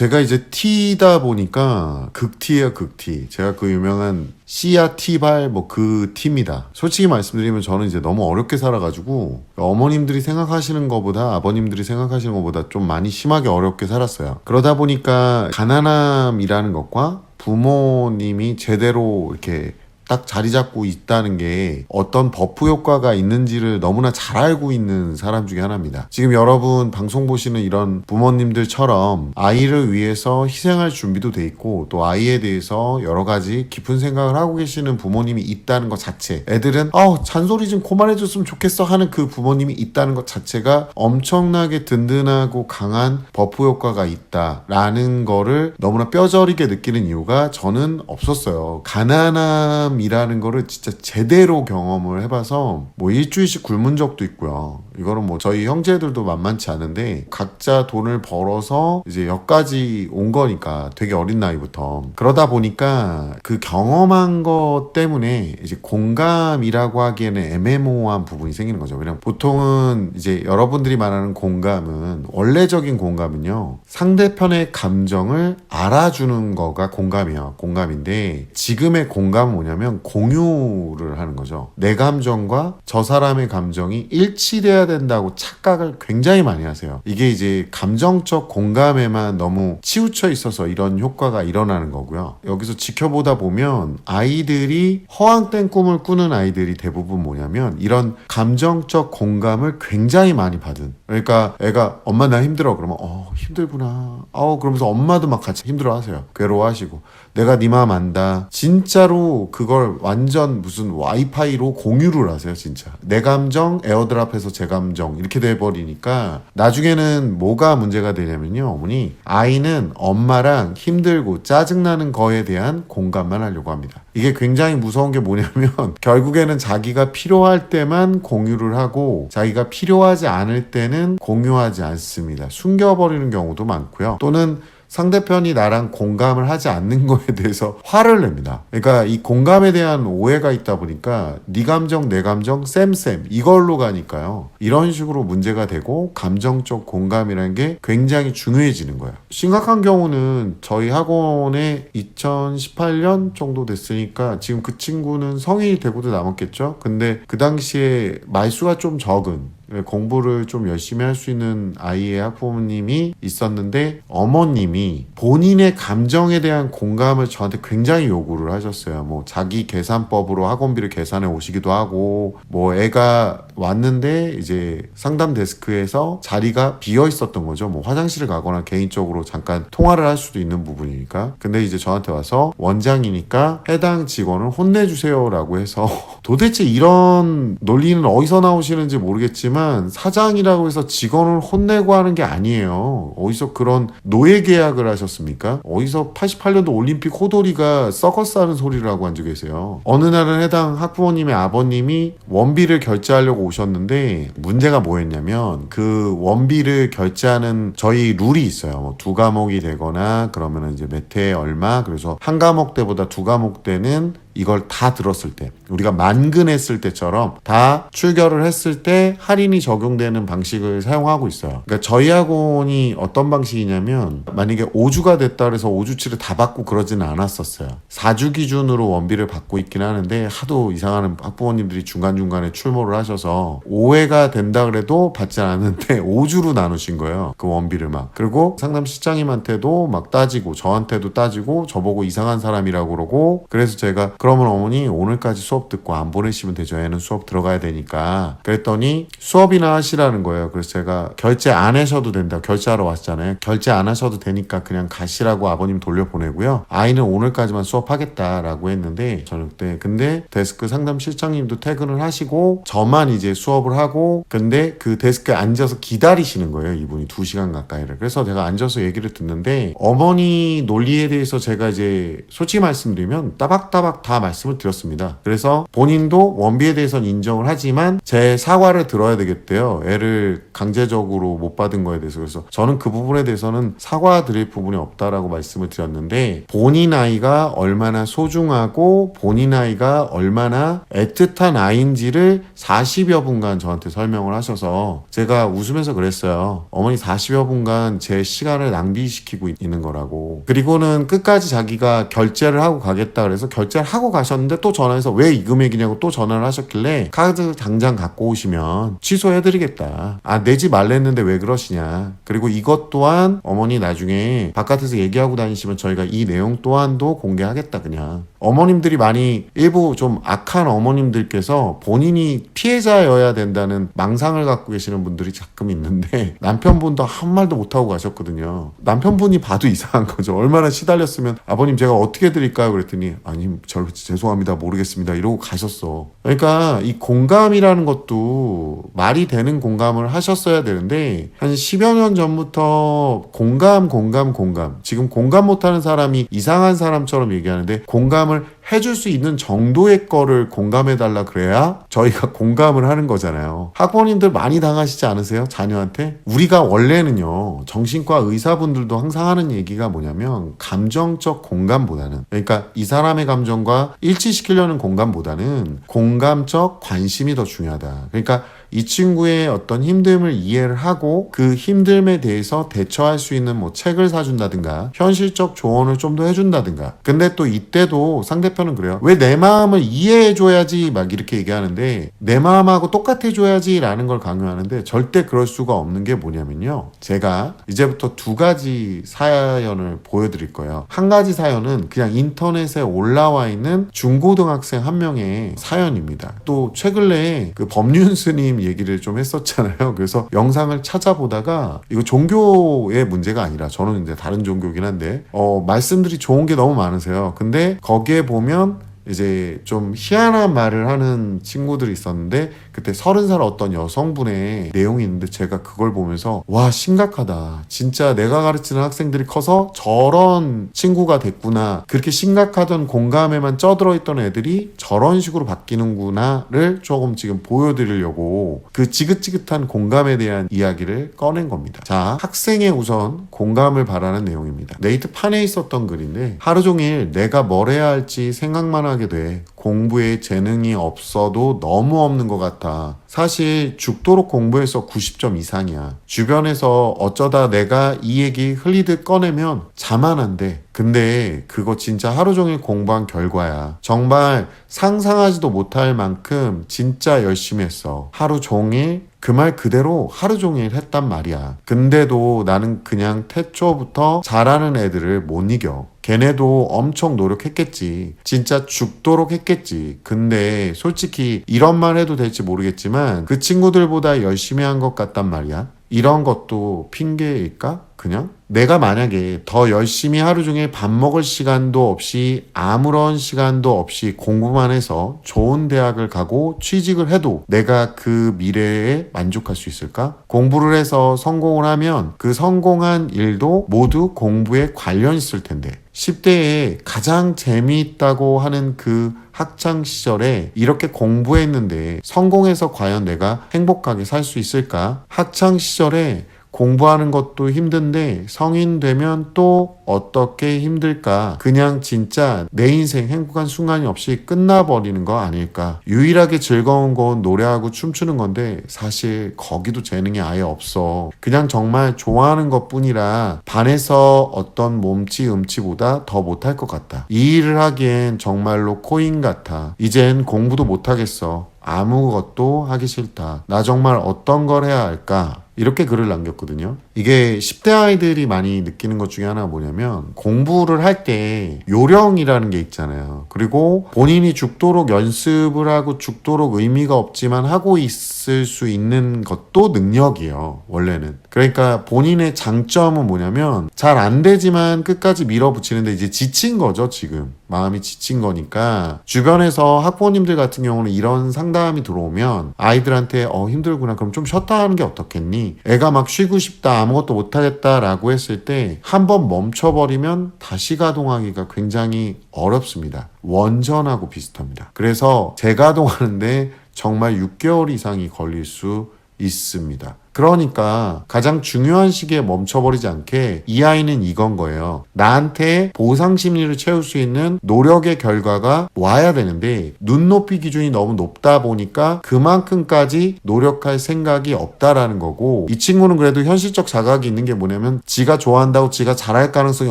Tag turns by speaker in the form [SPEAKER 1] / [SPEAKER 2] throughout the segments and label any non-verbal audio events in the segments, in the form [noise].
[SPEAKER 1] 제가 이제 T다 보니까 극T예요, 극T. 제가 그 유명한 C야 T발 뭐 그 T입니다. 솔직히 말씀드리면 저는 이제 너무 어렵게 살아가지고 어머님들이 생각하시는 것보다 아버님들이 생각하시는 것보다 좀 많이 심하게 어렵게 살았어요. 그러다 보니까 가난함이라는 것과 부모님이 제대로 이렇게 딱 자리 잡고 있다는 게 어떤 버프 효과가 있는지를 너무나 잘 알고 있는 사람 중에 하나입니다. 지금 여러분 방송 보시는 이런 부모님들처럼 아이를 위해서 희생할 준비도 돼 있고 또 아이에 대해서 여러 가지 깊은 생각을 하고 계시는 부모님이 있다는 것 자체 애들은 어 잔소리 좀 그만해줬으면 좋겠어 하는 그 부모님이 있다는 것 자체가 엄청나게 든든하고 강한 버프 효과가 있다라는 거를 너무나 뼈저리게 느끼는 이유가 저는 없었어요. 가난함 이라는 거를 진짜 제대로 경험을 해봐서 뭐 일주일씩 굶은 적도 있고요. 이거는 뭐 저희 형제들도 만만치 않은데 각자 돈을 벌어서 이제 여기까지 온 거니까 되게 어린 나이부터 그러다 보니까 그 경험한 것 때문에 이제 공감이라고 하기에는 애매모호한 부분이 생기는 거죠. 왜냐면 보통은 이제 여러분들이 말하는 공감은 원래적인 공감은요 상대편의 감정을 알아주는 거가 공감이에요. 공감인데 지금의 공감은 뭐냐면 공유를 하는 거죠. 내 감정과 저 사람의 감정이 일치돼야 된다고 착각을 굉장히 많이 하세요. 이게 이제 감정적 공감에만 너무 치우쳐 있어서 이런 효과가 일어나는 거고요. 여기서 지켜보다 보면 아이들이 허황된 꿈을 꾸는 아이들이 대부분 뭐냐면 이런 감정적 공감을 굉장히 많이 받은. 그러니까 애가 엄마 나 힘들어 그러면 어 힘들구나. 어 그러면서 엄마도 막 같이 힘들어 하세요. 괴로워하시고 내가 네 마음 안다. 진짜로 그걸 완전 무슨 와이파이로 공유를 하세요, 진짜. 내 감정, 에어드랍해서 제 감정 이렇게 돼 버리니까 나중에는 뭐가 문제가 되냐면요, 어머니 아이는 엄마랑 힘들고 짜증나는 거에 대한 공감만 하려고 합니다. 이게 굉장히 무서운 게 뭐냐면 [laughs] 결국에는 자기가 필요할 때만 공유를 하고 자기가 필요하지 않을 때는 공유하지 않습니다. 숨겨버리는 경우도 많고요. 또는 상대편이 나랑 공감을 하지 않는 거에 대해서 화를 냅니다. 그러니까 이 공감에 대한 오해가 있다 보니까 네 감정 내 감정 쌤쌤 이걸로 가니까요. 이런 식으로 문제가 되고 감정적 공감이라는 게 굉장히 중요해지는 거예요. 심각한 경우는 저희 학원에 2018년 정도 됐으니까 지금 그 친구는 성인이 되고도 남았겠죠. 근데 그 당시에 말수가 좀 적은 공부를 좀 열심히 할 수 있는 아이의 학부모님이 있었는데 어머님이 본인의 감정에 대한 공감을 저한테 굉장히 요구를 하셨어요. 뭐 자기 계산법으로 학원비를 계산해 오시기도 하고 뭐 애가 왔는데 이제 상담 데스크에서 자리가 비어 있었던 거죠. 뭐 화장실을 가거나 개인적으로 잠깐 통화를 할 수도 있는 부분이니까. 근데 이제 저한테 와서 원장이니까 해당 직원을 혼내주세요라고 해서 [laughs] 도대체 이런 논리는 어디서 나오시는지 모르겠지만 사장이라고 해서 직원을 혼내고 하는 게 아니에요. 어디서 그런 노예 계약을 하셨 습니까? 어디서 88년도 올림픽 호돌이가 서커스 하는 소리를 하고 앉아 계세요. 어느 날은 해당 학부모님의 아버님이 원비를 결제하려고 오셨는데 문제가 뭐였냐면 그 원비를 결제하는 저희 룰이 있어요. 뭐 두 과목이 되거나 그러면 이제 몇 회에 얼마 그래서 한 과목 때보다 두 과목 때는 이걸 다 들었을 때 우리가 만근했을 때처럼 다 출결을 했을 때 할인이 적용되는 방식을 사용하고 있어요. 그러니까 저희 학원이 어떤 방식이냐면 만약에 5주가 됐다 그래서 5주치를 다 받고 그러지는 않았었어요. 4주 기준으로 원비를 받고 있긴 하는데 하도 이상한 학부모님들이 중간중간에 출몰을 하셔서 5회가 된다 그래도 받지 않았는데 [laughs] 5주로 나누신 거예요. 그 원비를 막. 그리고 상담 실장님한테도 막 따지고 저한테도 따지고 저보고 이상한 사람이라고 그러고 그래서 제가 그 러면 어머니 오늘까지 수업 듣고 안 보내시면 되죠. 애는 수업 들어가야 되니까. 그랬더니 수업이나 하시라는 거예요. 그래서 제가 결제 안 하셔도 된다. 결제하러 왔잖아요. 결제 안 하셔도 되니까 그냥 가시라고 아버님 돌려보내고요. 아이는 오늘까지만 수업하겠다라고 했는데 저는 그때 근데 데스크 상담 실장님도 퇴근을 하시고 저만 이제 수업을 하고 근데 그 데스크에 앉아서 기다리시는 거예요. 이분이 두 시간 가까이를. 그래서 제가 앉아서 얘기를 듣는데 어머니 논리에 대해서 제가 이제 솔직히 말씀드리면 따박따박 다 말씀을 드렸습니다. 그래서 본인도 원비에 대해서는 인정을 하지만 제 사과를 들어야 되겠대요. 애를 강제적으로 못 받은 거에 대해서 그래서 저는 그 부분에 대해서는 사과드릴 부분이 없다라고 말씀을 드렸는데 본인 아이가 얼마나 소중하고 본인 아이가 얼마나 애틋한 아이인지를 40여 분간 저한테 설명을 하셔서 제가 웃으면서 그랬어요. 어머니 40여 분간 제 시간을 낭비시키고 있- 있는 거라고. 그리고는 끝까지 자기가 결제를 하고 가겠다 그래서 결제를 하고 가셨는데 또 전화해서 왜 이 금액이냐고 또 전화를 하셨길래 카드 당장 갖고 오시면 취소해드리겠다. 아 내지 말랬는데 왜 그러시냐. 그리고 이것 또한 어머니 나중에 바깥에서 얘기하고 다니시면 저희가 이 내용 또한도 공개하겠다 그냥. 어머님들이 많이 일부 좀 악한 어머님들께서 본인이 피해자여야 된다는 망상을 갖고 계시는 분들이 가끔 있는데 [laughs] 남편분도 한 말도 못하고 가셨거든요. 남편분이 봐도 이상한 거죠. 얼마나 시달렸으면 아버님 제가 어떻게 해드릴까요? 그랬더니 아니 저 죄송합니다. 모르겠습니다. 이러고 가셨어. 그러니까 이 공감이라는 것도 말이 되는 공감을 하셨어야 되는데 한 10여 년 전부터 공감 공감 공감. 지금 공감 못하는 사람이 이상한 사람처럼 얘기하는데 공감을 해줄 수 있는 정도의 거를 공감해달라 그래야 저희가 [laughs] 공감을 하는 거잖아요. 학부모님들 많이 당하시지 않으세요? 자녀한테? 우리가 원래는요, 정신과 의사분들도 항상 하는 얘기가 뭐냐면, 감정적 공감보다는, 그러니까 이 사람의 감정과 일치시키려는 공감보다는 공감적 관심이 더 중요하다. 그러니까 이 친구의 어떤 힘듦을 이해를 하고 그 힘듦에 대해서 대처할 수 있는 뭐 책을 사준다든가 현실적 조언을 좀 더 해준다든가. 근데 또 이때도 상대편은 그래요 왜 내 마음을 이해해줘야지? 막 이렇게 얘기하는데 내 마음하고 똑같아줘야지 라는 걸 강요하는데 절대 그럴 수가 없는 게 뭐냐면요. 제가 이제부터 두 가지 사연을 보여드릴 거예요. 한 가지 사연은 그냥 인터넷에 올라와 있는 중고등학생 한 명의 사연입니다. 또 최근에 그 법륜스님 얘기를 좀 했었잖아요. [laughs] 그래서 영상을 찾아보다가 이거 종교의 문제가 아니라 저는 이제 다른 종교긴 한데 어 말씀들이 좋은 게 너무 많으세요. 근데 거기에 보면 이제 좀 희한한 말을 하는 친구들이 있었는데 그때 서른 살 어떤 여성분의 내용이 있는데 제가 그걸 보면서 와 심각하다. 진짜 내가 가르치는 학생들이 커서 저런 친구가 됐구나. 그렇게 심각하던 공감에만 쪄들어 있던 애들이 저런 식으로 바뀌는구나를 조금 지금 보여드리려고 그 지긋지긋한 공감에 대한 이야기를 꺼낸 겁니다. 자 학생의 우선 공감을 바라는 내용입니다. 네이트 판에 있었던 글인데 하루 종일 내가 뭘 해야 할지 생각만 하게 돼 공부에 재능이 없어도 너무 없는 것 같아. 사실 죽도록 공부해서 90점 이상이야. 주변에서 어쩌다 내가 이 얘기 흘리듯 꺼내면 자만한데. 근데 그거 진짜 하루 종일 공부한 결과야. 정말 상상하지도 못할 만큼 진짜 열심히 했어. 하루 종일 그 말 그대로 하루 종일 했단 말이야. 근데도 나는 그냥 태초부터 잘하는 애들을 못 이겨. 걔네도 엄청 노력했겠지. 진짜 죽도록 했겠지. 근데 솔직히 이런 말 해도 될지 모르겠지만 그 친구들보다 열심히 한 것 같단 말이야. 이런 것도 핑계일까? 그냥? 내가 만약에 더 열심히 하루 종일 밥 먹을 시간도 없이 아무런 시간도 없이 공부만 해서 좋은 대학을 가고 취직을 해도 내가 그 미래에 만족할 수 있을까? 공부를 해서 성공을 하면 그 성공한 일도 모두 공부에 관련 있을 텐데 10대에 가장 재미있다고 하는 그 학창 시절에 이렇게 공부했는데 성공해서 과연 내가 행복하게 살 수 있을까? 학창 시절에 공부하는 것도 힘든데 성인 되면 또 어떻게 힘들까? 그냥 진짜 내 인생 행복한 순간이 없이 끝나버리는 거 아닐까? 유일하게 즐거운 건 노래하고 춤추는 건데 사실 거기도 재능이 아예 없어. 그냥 정말 좋아하는 것 뿐이라 반에서 어떤 몸치 음치보다 더 못할 것 같다. 이 일을 하기엔 정말로 코인 같아. 이젠 공부도 못하겠어. 아무것도 하기 싫다. 나 정말 어떤 걸 해야 할까? 이렇게 글을 남겼거든요. 이게 10대 아이들이 많이 느끼는 것 중에 하나가 뭐냐면 공부를 할 때 요령이라는 게 있잖아요. 그리고 본인이 죽도록 연습을 하고 죽도록 의미가 없지만 하고 있을 수 있는 것도 능력이에요. 원래는. 그러니까 본인의 장점은 뭐냐면 잘 안 되지만 끝까지 밀어붙이는데 이제 지친 거죠, 지금. 마음이 지친 거니까 주변에서 학부모님들 같은 경우는 이런 상담이 들어오면 아이들한테 어 힘들구나 그럼 좀 쉬었다 하는 게 어떻겠니 애가 막 쉬고 싶다 아무것도 못하겠다라고 했을 때 한번 멈춰버리면 다시 가동하기가 굉장히 어렵습니다. 원전하고 비슷합니다. 그래서 재가동하는데 정말 6개월 이상이 걸릴 수 있습니다. 그러니까 가장 중요한 시기에 멈춰버리지 않게 이 아이는 이건 거예요. 나한테 보상 심리를 채울 수 있는 노력의 결과가 와야 되는데 눈높이 기준이 너무 높다 보니까 그만큼까지 노력할 생각이 없다라는 거고 이 친구는 그래도 현실적 자각이 있는 게 뭐냐면 지가 좋아한다고 지가 잘할 가능성이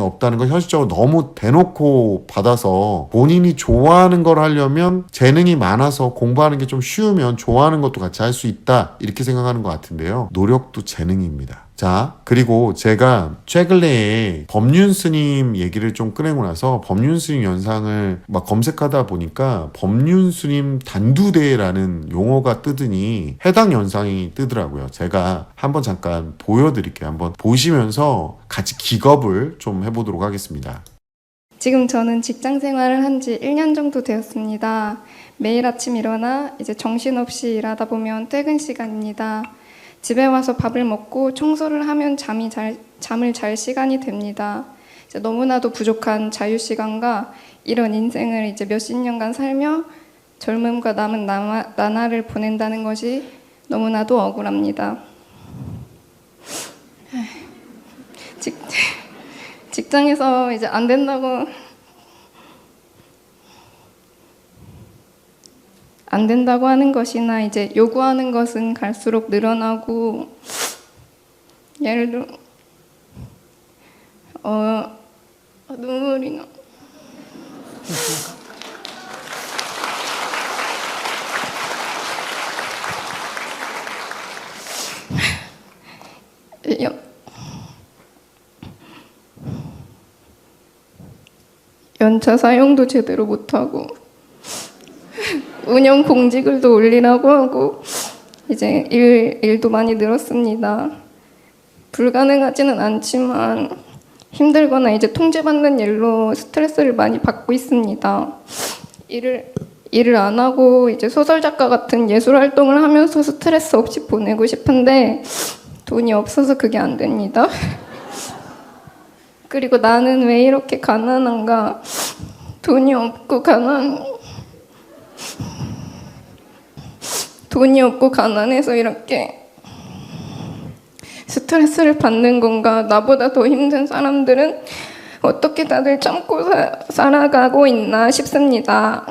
[SPEAKER 1] 없다는 걸 현실적으로 너무 대놓고 받아서 본인이 좋아하는 걸 하려면 재능이 많아서 공부하는 게 좀 쉬우면 좋아하는 것도 같이 할 수 있다 이렇게 생각하는 것 같은데요. 노력도 재능입니다. 자, 그리고 제가 최근에 법륜 스님 얘기를 좀 꺼내고 나서 법륜 스님 영상을 막 검색하다 보니까 법륜 스님 단두대라는 용어가 뜨더니 해당 영상이 뜨더라고요. 제가 한번 잠깐 보여드릴게요. 한번 보시면서 같이 기겁을 좀 해보도록 하겠습니다.
[SPEAKER 2] 지금 저는 직장 생활을 한 지 1년 정도 되었습니다. 매일 아침 일어나 이제 정신없이 일하다 보면 퇴근 시간입니다. 집에 와서 밥을 먹고 청소를 하면 잠이 잘, 잠을 잘 시간이 됩니다. 너무나도 부족한 자유 시간과 이런 인생을 이제 몇십 년간 살며 젊음과 남은 나마, 나날을 보낸다는 것이 너무나도 억울합니다. 직, [laughs] 직장에서 이제 안 된다고 안 된다고 하는 것이나 이제 요구하는 것은 갈수록 늘어나고 예를 들어 어 아, 눈물이 나. 연, 연차 사용도 제대로 못하고 운영 공지글도 올리라고 하고 이제 일, 일도 많이 늘었습니다. 불가능하지는 않지만 힘들거나 이제 통제받는 일로 스트레스를 많이 받고 있습니다. 일을 일을 안 하고 이제 소설 작가 같은 예술 활동을 하면서 스트레스 없이 보내고 싶은데 돈이 없어서 그게 안 됩니다. [laughs] 그리고 나는 왜 이렇게 가난한가? 돈이 없고 가난 돈이 없고 가난해서 이렇게 스트레스를 받는 건가? 나보다 더 힘든 사람들은 어떻게 다들 참고 사, 살아가고 있나 싶습니다.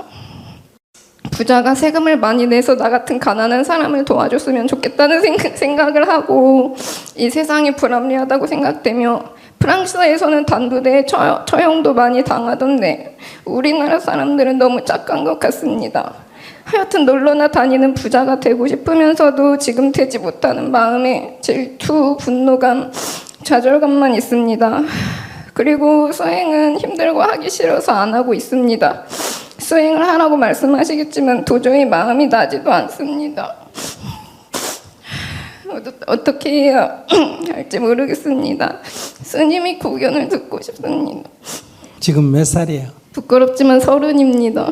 [SPEAKER 2] 부자가 세금을 많이 내서 나 같은 가난한 사람을 도와줬으면 좋겠다는 생각, 생각을 하고 이 세상이 불합리하다고 생각되며 프랑스에서는 단두대에 처, 처형도 많이 당하던데 우리나라 사람들은 너무 착한 것 같습니다. 하여튼 놀러나 다니는 부자가 되고 싶으면서도 지금 되지 못하는 마음에 질투, 분노감, 좌절감만 있습니다. 그리고 수행은 힘들고 하기 싫어서 안 하고 있습니다. 수행을 하라고 말씀하시겠지만 도저히 마음이 나지도 않습니다. 어떻게 해야 [clears throat] 할지 모르겠습니다. 스님이 고견을 듣고 싶습니다.
[SPEAKER 3] 지금 몇 살이에요?
[SPEAKER 2] 부끄럽지만 서른입니다.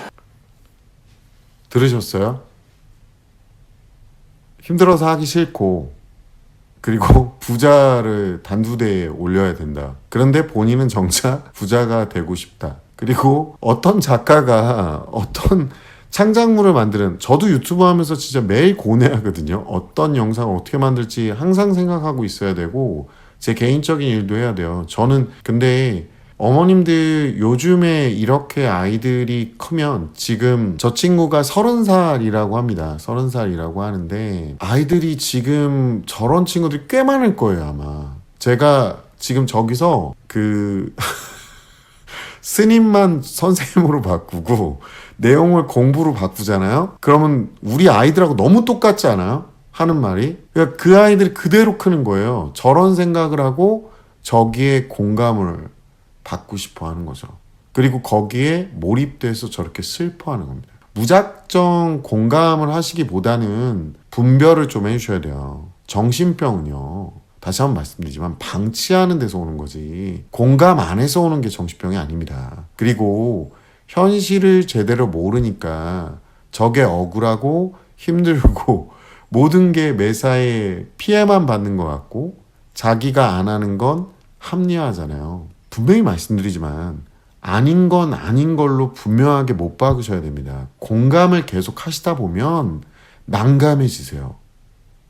[SPEAKER 2] [laughs]
[SPEAKER 1] 들으셨어요? 힘들어서 하기 싫고 그리고 [laughs] 부자를 단두대에 올려야 된다. 그런데 본인은 정작 [laughs] 부자가 되고 싶다. 그리고 어떤 작가가 [laughs] 어떤 창작물을 만드는 저도 유튜브 하면서 진짜 매일 고뇌하거든요. 어떤 영상을 어떻게 만들지 항상 생각하고 있어야 되고 제 개인적인 일도 해야 돼요. 저는 근데 어머님들 요즘에 이렇게 아이들이 크면 지금 저 친구가 서른 살이라고 합니다. 서른 살이라고 하는데 아이들이 지금 저런 친구들이 꽤 많을 거예요, 아마. 제가 지금 저기서 그 [laughs] 스님만 선생님으로 바꾸고 내용을 공부로 바꾸잖아요. 그러면 우리 아이들하고 너무 똑같지 않아요? 하는 말이. 그러니까 그 아이들이 그대로 크는 거예요. 저런 생각을 하고 저기에 공감을 받고 싶어 하는 거죠. 그리고 거기에 몰입돼서 저렇게 슬퍼하는 겁니다. 무작정 공감을 하시기보다는 분별을 좀 해주셔야 돼요. 정신병은요. 다시 한번 말씀드리지만 방치하는 데서 오는 거지 공감 안에서 오는 게 정신병이 아닙니다. 그리고 현실을 제대로 모르니까 저게 억울하고 힘들고 [laughs] 모든 게 매사에 피해만 받는 것 같고 자기가 안 하는 건 합리화하잖아요. 분명히 말씀드리지만 아닌 건 아닌 걸로 분명하게 못 박으셔야 됩니다. 공감을 계속 하시다 보면 난감해지세요.